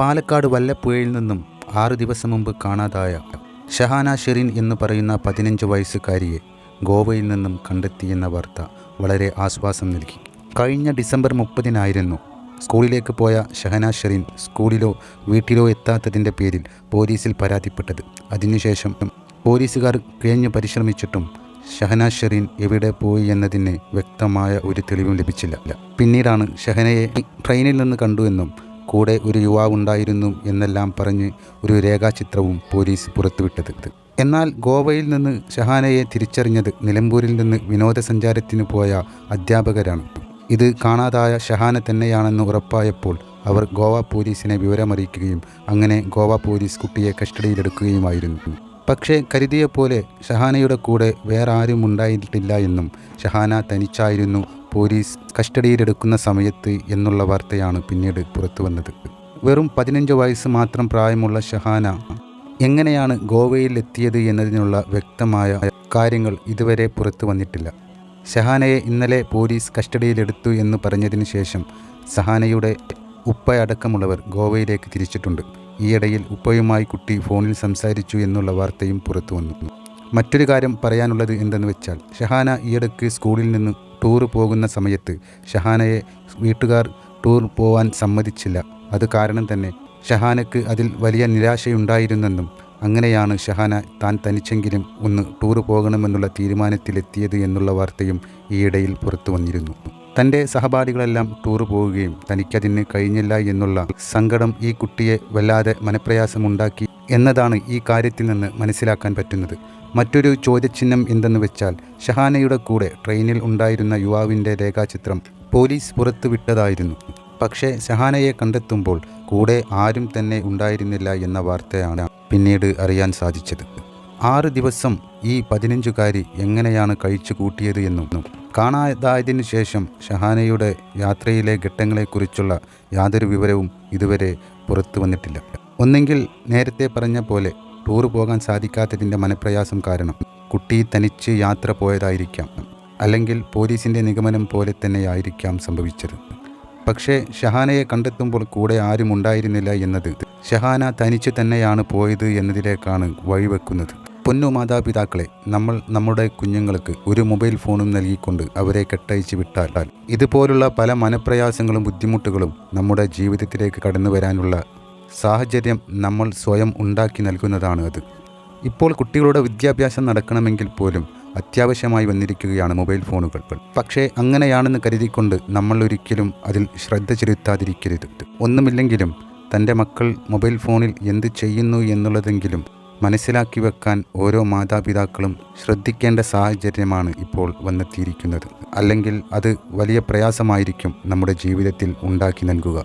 പാലക്കാട് വല്ലപ്പുഴയിൽ നിന്നും ആറു ദിവസം മുമ്പ് കാണാതായ ഷഹാന ഷെറിൻ എന്ന് പറയുന്ന പതിനഞ്ച് വയസ്സുകാരിയെ ഗോവയിൽ നിന്നും കണ്ടെത്തിയെന്ന വാർത്ത വളരെ ആശ്വാസം നൽകി. കഴിഞ്ഞ ഡിസംബർ മുപ്പതിനായിരുന്നു സ്കൂളിലേക്ക് പോയ ഷഹന ഷെറിൻ സ്കൂളിലോ വീട്ടിലോ എത്താത്തതിന്റെ പേരിൽ പോലീസിൽ പരാതിപ്പെട്ടത്. അതിനുശേഷം പോലീസുകാർ കഴിഞ്ഞു പരിശ്രമിച്ചിട്ടും ഷഹന ഷെറിൻ എവിടെ പോയി എന്നതിന് വ്യക്തമായ ഒരു തെളിവും ലഭിച്ചില്ല. പിന്നീടാണ് ഷഹനയെ ട്രെയിനിൽ നിന്ന് കണ്ടുവെന്നും കൂടെ ഒരു യുവാവുണ്ടായിരുന്നു എന്നെല്ലാം പറഞ്ഞ് ഒരു രേഖാചിത്രവും പോലീസ് പുറത്തുവിട്ടത്. എന്നാൽ ഗോവയിൽ നിന്ന് ഷഹാനയെ തിരിച്ചറിഞ്ഞത് നിലമ്പൂരിൽ നിന്ന് വിനോദസഞ്ചാരത്തിന് പോയ അധ്യാപകരാണ്. ഇത് കാണാതായ ഷഹാന തന്നെയാണെന്ന് ഉറപ്പായപ്പോൾ അവർ ഗോവ പോലീസിനെ വിവരമറിയിക്കുകയും അങ്ങനെ ഗോവ പോലീസ് കുട്ടിയെ കസ്റ്റഡിയിലെടുക്കുകയുമായിരുന്നു. പക്ഷേ കരുതിയ പോലെ ഷഹാനയുടെ കൂടെ വേറെ ആരും ഉണ്ടായിട്ടില്ല എന്നും ഷഹാന തനിച്ചായിരുന്നു പോലീസ് കസ്റ്റഡിയിലെടുക്കുന്ന സമയത്ത് എന്നുള്ള വാർത്തയാണ് പിന്നീട് പുറത്തു വന്നത്. വെറും പതിനഞ്ച് വയസ്സ് മാത്രം പ്രായമുള്ള ഷഹാന എങ്ങനെയാണ് ഗോവയിൽ എത്തിയത് എന്നതിനുള്ള വ്യക്തമായ കാര്യങ്ങൾ ഇതുവരെ പുറത്തു വന്നിട്ടില്ല. ഷഹാനയെ ഇന്നലെ പോലീസ് കസ്റ്റഡിയിലെടുത്തു എന്ന് പറഞ്ഞതിന് ശേഷം സഹാനയുടെ ഉപ്പ ഉപ്പയടക്കമുള്ളവർ ഗോവയിലേക്ക് തിരിച്ചിട്ടുണ്ട്. ഈയിടയിൽ ഉപ്പയുമായി കുട്ടി ഫോണിൽ സംസാരിച്ചു എന്നുള്ള വാർത്തയും പുറത്തു വന്നു. മറ്റൊരു കാര്യം പറയാനുള്ളത് എന്തെന്ന് വെച്ചാൽ ഷഹാന ഈയിടയ്ക്ക് സ്കൂളിൽ നിന്ന് ടൂർ പോകുന്ന സമയത്ത് ഷഹാനയെ വീട്ടുകാർ ടൂർ പോവാൻ സമ്മതിച്ചില്ല. അത് കാരണം തന്നെ ഷഹാനയ്ക്ക് അതിൽ വലിയ നിരാശയുണ്ടായിരുന്നെന്നും അങ്ങനെയാണ് ഷഹാന താൻ തനിച്ചെങ്കിലും ഒന്ന് ടൂർ പോകണമെന്നുള്ള തീരുമാനത്തിലെത്തിയത് എന്നുള്ള വാർത്തയും ഈയിടയിൽ പുറത്തു വന്നിരുന്നു. തന്റെ സഹപാഠികളെല്ലാം ടൂർ പോവുകയും തനിക്കതിന് കഴിഞ്ഞില്ല എന്നുള്ള സങ്കടം ഈ കുട്ടിയെ വല്ലാതെ മനപ്രയാസമുണ്ടാക്കി എന്നതാണ് ഈ കാര്യത്തിൽ നിന്ന് മനസ്സിലാക്കാൻ പറ്റുന്നത്. മറ്റൊരു ചോദ്യചിഹ്നം എന്തെന്ന് വെച്ചാൽ ഷഹാനയുടെ കൂടെ ട്രെയിനിൽ ഉണ്ടായിരുന്ന യുവാവിന്റെ രേഖാചിത്രം പോലീസ് പുറത്തുവിട്ടതായിരുന്നു പക്ഷേ ഷഹാനയെ കണ്ടെത്തുമ്പോൾ കൂടെ ആരും തന്നെ ഉണ്ടായിരുന്നില്ല എന്ന വാർത്തയാണ് പിന്നീട് അറിയാൻ സാധിച്ചത്. ആറ് ദിവസം ഈ പതിനഞ്ചുകാരി എങ്ങനെയാണ് കഴിച്ചു കൂട്ടിയത് എന്നും കാണാതായതിനു ശേഷം ഷഹാനയുടെ യാത്രയിലെ ഘട്ടങ്ങളെക്കുറിച്ചുള്ള യാതൊരു വിവരവും ഇതുവരെ പുറത്തു വന്നിട്ടില്ല. ഒന്നെങ്കിൽ നേരത്തെ പറഞ്ഞ പോലെ ടൂർ പോകാൻ സാധിക്കാത്തതിന്റെ മനപ്രയാസം കാരണം കുട്ടി തനിച്ച് യാത്ര പോയതായിരിക്കാം. അല്ലെങ്കിൽ പോലീസിന്റെ നിഗമനം പോലെ തന്നെയായിരിക്കാം സംഭവിച്ചത്. പക്ഷേ ഷഹാനയെ കണ്ടെത്തുമ്പോൾ കൂടെ ആരും ഉണ്ടായിരുന്നില്ല എന്നത് ഷഹാന തനിച്ച് തന്നെയാണ് പോയത് എന്നതിലേക്കാണ് വഴിവെക്കുന്നത്. പൊന്നു മാതാപിതാക്കളെ നമ്മൾ നമ്മുടെ കുഞ്ഞുങ്ങൾക്ക് ഒരു മൊബൈൽ ഫോണും നൽകിക്കൊണ്ട് അവരെ കെട്ടയച്ച് വിട്ടാൽ ഇതുപോലുള്ള പല മനപ്രയാസങ്ങളും ബുദ്ധിമുട്ടുകളും നമ്മുടെ ജീവിതത്തിലേക്ക് കടന്നു വരാനുള്ള സാഹചര്യം നമ്മൾ സ്വയം ഉണ്ടാക്കി നൽകുന്നതാണ് അത്. ഇപ്പോൾ കുട്ടികളുടെ വിദ്യാഭ്യാസം നടക്കണമെങ്കിൽ പോലും അത്യാവശ്യമായി വന്നിരിക്കുകയാണ് മൊബൈൽ ഫോണുകൾ. പക്ഷേ അങ്ങനെയാണെന്ന് കരുതിക്കൊണ്ട് നമ്മൾ ഒരിക്കലും അതിൽ ശ്രദ്ധ ചെലുത്താതിരിക്കരുത്. ഒന്നുമില്ലെങ്കിലും തന്റെ മക്കൾ മൊബൈൽ ഫോണിൽ എന്ത് ചെയ്യുന്നു എന്നുള്ളതെങ്കിലും മനസ്സിലാക്കി വെക്കാൻ ഓരോ മാതാപിതാക്കളും ശ്രദ്ധിക്കേണ്ട സാഹചര്യമാണ് ഇപ്പോൾ വന്നെത്തിയിരിക്കുന്നത്. അല്ലെങ്കിൽ അത് വലിയ പ്രയാസമായിരിക്കും നമ്മുടെ ജീവിതത്തിൽ ഉണ്ടാക്കി നൽകുക.